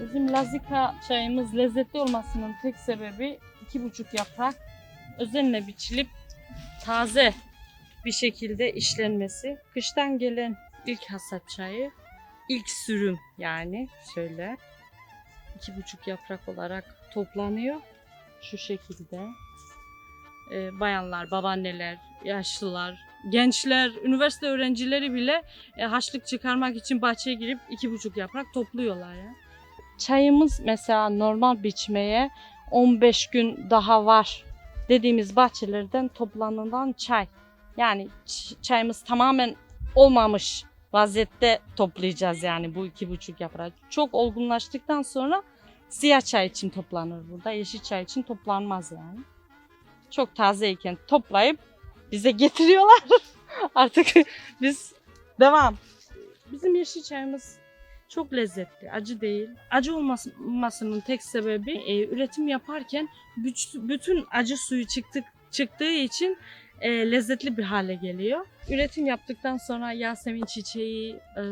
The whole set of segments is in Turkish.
Bizim lazika çayımız lezzetli olmasının tek sebebi iki buçuk yaprak özenle biçilip taze bir şekilde işlenmesi. Kıştan gelen ilk hasat çayı, ilk sürüm yani şöyle iki buçuk yaprak olarak toplanıyor. Şu şekilde. Ee, bayanlar, babaanneler, yaşlılar, gençler, üniversite öğrencileri bile e, haşlık çıkarmak için bahçeye girip iki buçuk yaprak topluyorlar ya. Çayımız mesela normal biçmeye 15 gün daha var dediğimiz bahçelerden toplanılan çay. Yani çayımız tamamen olmamış vaziyette toplayacağız yani bu iki buçuk yaprağı. Çok olgunlaştıktan sonra siyah çay için toplanır burada. Yeşil çay için toplanmaz yani. Çok tazeyken toplayıp bize getiriyorlar. Artık biz devam. Bizim yeşil çayımız çok lezzetli, acı değil. Acı olmasının tek sebebi e, üretim yaparken büt- bütün acı suyu çıktık, çıktığı için e, lezzetli bir hale geliyor. Üretim yaptıktan sonra yasemin çiçeği, e,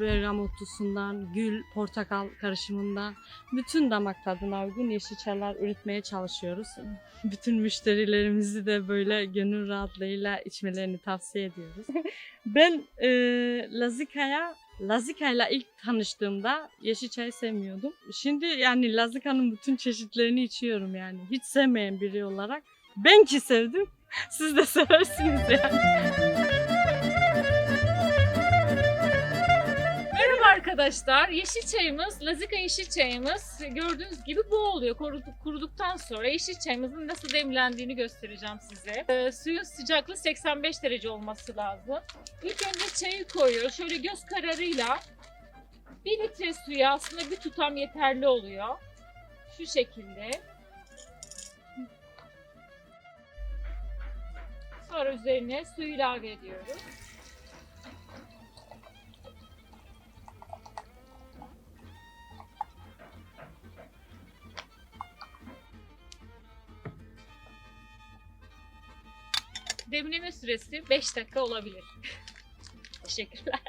bergamotlusundan, gül, portakal karışımından bütün damak tadına uygun yeşil çaylar üretmeye çalışıyoruz. Bütün müşterilerimizi de böyle gönül rahatlığıyla içmelerini tavsiye ediyoruz. ben e, Lazika'ya Lazika'yla ilk tanıştığımda yeşil çay sevmiyordum. Şimdi yani Lazika'nın bütün çeşitlerini içiyorum yani. Hiç sevmeyen biri olarak. Ben ki sevdim. Siz de seversiniz yani. Arkadaşlar. Yeşil çayımız, Lazika yeşil çayımız gördüğünüz gibi bu oluyor. Kuruduk, kuruduktan sonra yeşil çayımızın nasıl demlendiğini göstereceğim size. Ee, suyun sıcaklığı 85 derece olması lazım. İlk önce çayı koyuyoruz. Şöyle göz kararıyla 1 litre suya aslında bir tutam yeterli oluyor. Şu şekilde. Sonra üzerine su ilave ediyoruz. Demleme süresi 5 dakika olabilir. Teşekkürler.